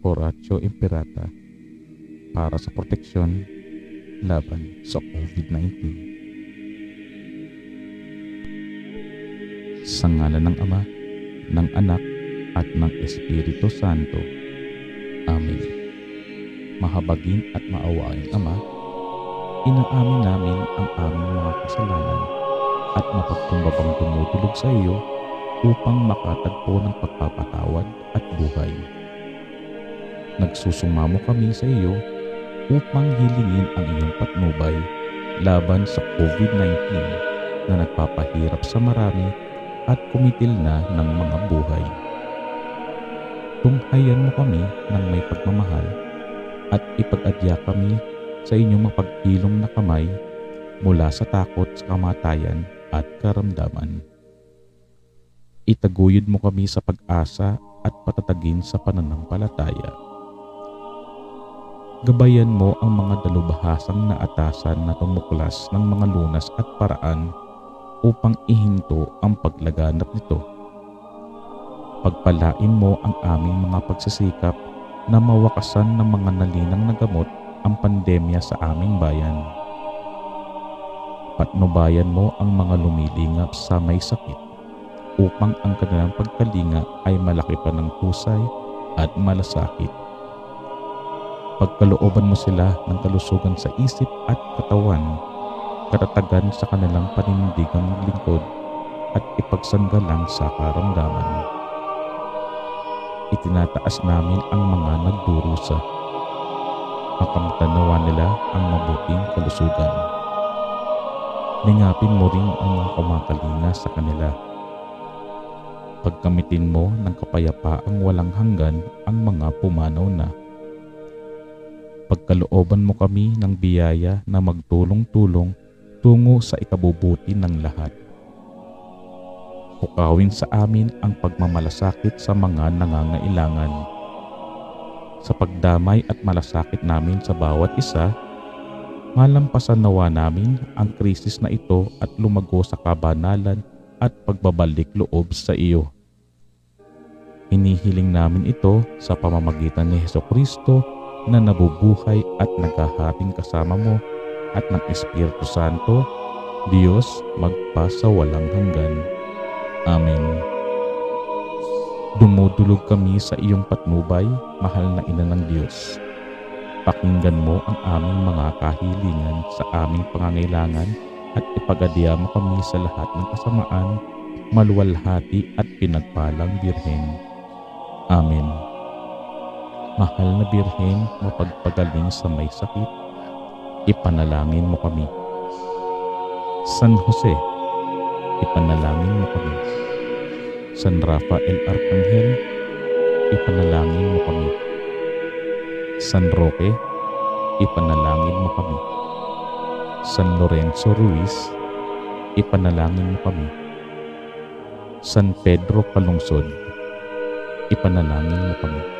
Oratio Imperata para sa proteksyon laban sa COVID-19. Sa ngalan ng Ama, ng Anak, at ng Espiritu Santo. Amen. Mahabagin at maawain Ama, inaamin namin ang aming mga kasalanan at mapagkumbabang tumutulog sa iyo upang makatagpo ng pagpapatawad at buhay. Nagsusumamo kami sa iyo upang hilingin ang iyong patnubay laban sa COVID-19 na nagpapahirap sa marami at kumitil na ng mga buhay. Tunghayan mo kami ng may pagmamahal at ipag-adya kami sa inyong mapagkilong na kamay mula sa takot sa kamatayan at karamdaman. Itaguyod mo kami sa pag-asa at patatagin sa pananampalataya. Gabayan mo ang mga dalubhasang na atasan na tumuklas ng mga lunas at paraan upang ihinto ang paglaganap nito. Pagpalain mo ang aming mga pagsisikap na mawakasan ng mga nalinang na gamot ang pandemya sa aming bayan. Patnubayan mo ang mga lumilingap sa may sakit upang ang kanilang pagkalinga ay malaki pa ng husay at malasakit. Pagkalooban mo sila ng kalusugan sa isip at katawan, katatagan sa kanilang panindigang maglingkod at ipagsanggalang sa karamdaman. Itinataas namin ang mga nagdurusa. Makamtanawa nila ang mabuting kalusugan. Lingapin mo rin ang mga kumakalinga sa kanila. Pagkamitin mo ng kapayapaang walang hanggan ang mga pumanaw na pagkalooban mo kami ng biyaya na magtulong-tulong tungo sa ikabubuti ng lahat. Pukawin sa amin ang pagmamalasakit sa mga nangangailangan. Sa pagdamay at malasakit namin sa bawat isa, malampasan nawa namin ang krisis na ito at lumago sa kabanalan at pagbabalik loob sa iyo. Hinihiling namin ito sa pamamagitan ni Heso Kristo na nabubuhay at naghahating kasama mo at ng Espiritu Santo, Diyos magpa sa walang hanggan. Amen. Dumudulog kami sa iyong patnubay, mahal na ina ng Diyos. Pakinggan mo ang aming mga kahilingan sa aming pangangailangan at ipagadya mo kami sa lahat ng kasamaan, maluwalhati at pinagpalang birhen. Amen. Mahal na birhen, mapagpagaling sa may sakit, ipanalangin mo kami. San Jose, ipanalangin mo kami. San Rafael Arcangel, ipanalangin mo kami. San Roque, ipanalangin mo kami. San Lorenzo Ruiz, ipanalangin mo kami. San Pedro Calungsod, ipanalangin mo kami.